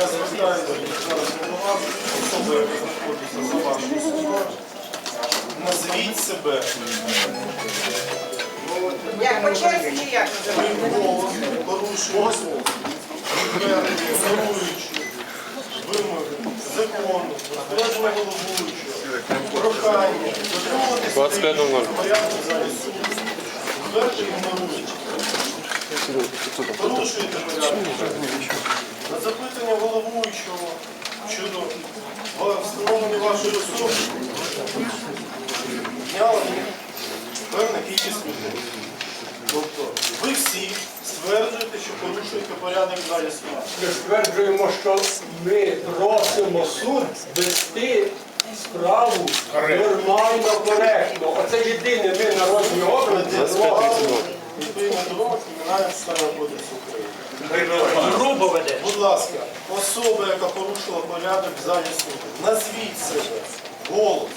Я звертаюся зараз до вас, особи, яка знаходиться за вашою судом. Назвіть себе. Як по черзі чи як називається? Голос вимоги закону, розпорядження головуючого, прохання, дотримуватися 25.00. порядку в залі суду. Ігноруючи. Порушуєте порядок. Запитання головуючого щодо встановлення вашої особи зняли певна кількість людей. Тобто ви всі стверджуєте, що порушуєте порядок в залі. Ми стверджуємо, що ми просимо суд вести справу нормально, коректно. Оце єдине ми народні органи. Відповідно до вимог Кримінального соціального кодексу України. Грубо веде. Будь ласка, особа, яка порушила порядок в залі суду, назвіть себе голос.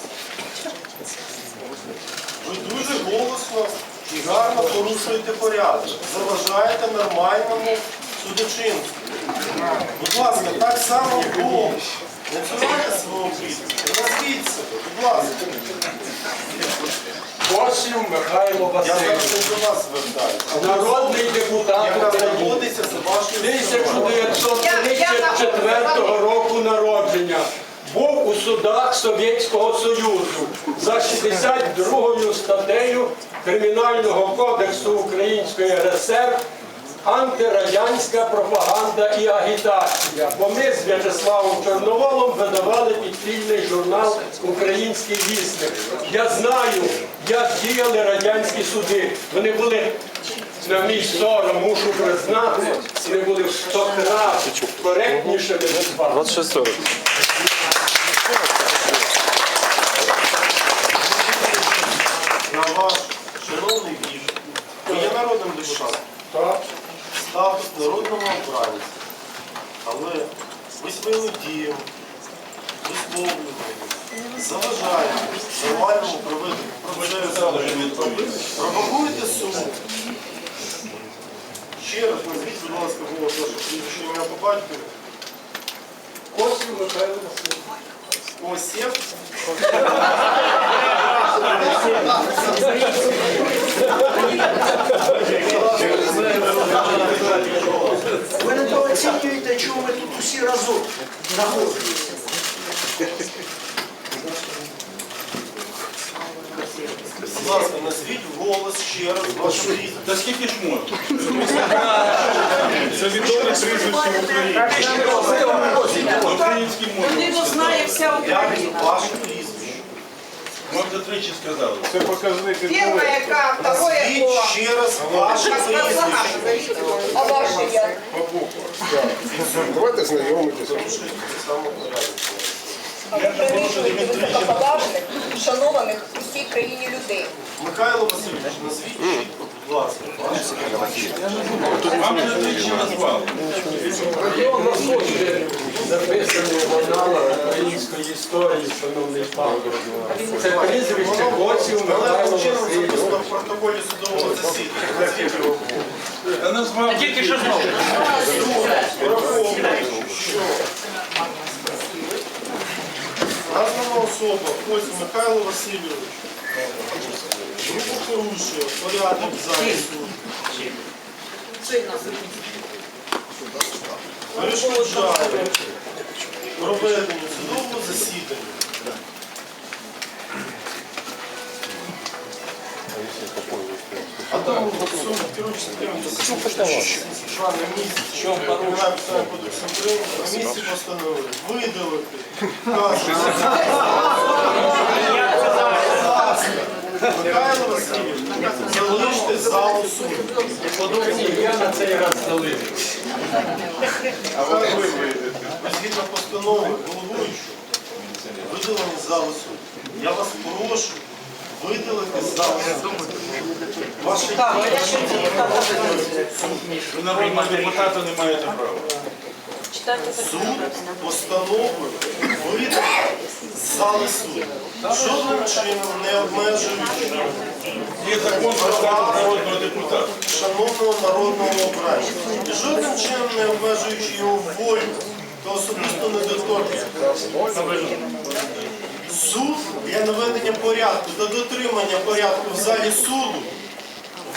Ви дуже голосно і гарно порушуєте порядок. Заважаєте нормальному судочинству. Будь ласка, так само голос. Не цурайте свого прізвища. Назвіть себе, будь ласка. Косів Михайло Я зараз Васильович. не до вас звертаюся. Народний депутат України. вашою особою. 1934 року народження. Був у судах Совєтського Союзу за 62 статтею Кримінального кодексу Української РСР антирадянська пропаганда і агітація. Бо ми з В'ячеславом Чорноволом видавали підпільний журнал Український вісник. Я знаю, як діяли радянські суди. Вони були на мій сором, мушу признати, вони були в 100 разів коректнішими від вас. 26.40. на ваш шановний вік, ви є народним депутатом, Так? статус народного обранця, але ви своїми діями, висловлюваннями заважаєте нормальному проведенню провокуєте суд. Ще раз назвіть, будь ласка, голос ваше прізвище ім'я по батькові. Косів Михайло Васильович. Осєв. Ви недооцінюєте, чому ми тут усі разом знаходимося. Будь ласка, назвіть голос ще раз ваше прізвище. Та скільки ж можна? Це відоме прізвище в Україні. Українські Людину мові. знає вся Україна. ваше прізвище? Ми вже тричі сказали. Це показник Первая яка, второе Назвіть по... ще раз ваше прізвище. А ваше як? Давайте знайомитися. Порушуєте це саме порядок. високоповажних, шанованих всій країні людей. Михайло Васильович, назвіть чітко, будь ласка, ваше Вам вже тричі назвали. Його на суді записаний в аналах української історії, шановний пан. Це прізвище Косів Михайло Належним чином Васильович. записано в протоколі судового засідання. Назвіть його. Я назвав. Тільки що знову. Враховуючи, що названа особа. Ось Михайло Васильович. Грубо порушує порядок запису, проведення Перешкоджає проведенню судового засідання. Два на місці, що України, на постановили видалити Михайло Васильович, залиште залу суду. Ні, Я на цей раз залив. А ви вийдете. Згідно постанови головуючого видалені з залу суду. Я вас прошу залу суду. Ваші Ви народного депутата не маєте права. суд постановою видати з зали суду. Жодним чином не обмежуючи Є закон про статус народного депутата. шановного народного обранця. І жодним чином не обмежуючи його волю та особисту недоторкність. Суд для наведення порядку та дотримання порядку в залі суду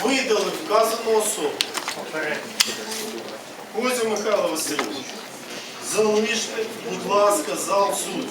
видали вказану особу. Козю Михайло Васильович, залиште, будь ласка, зал суду.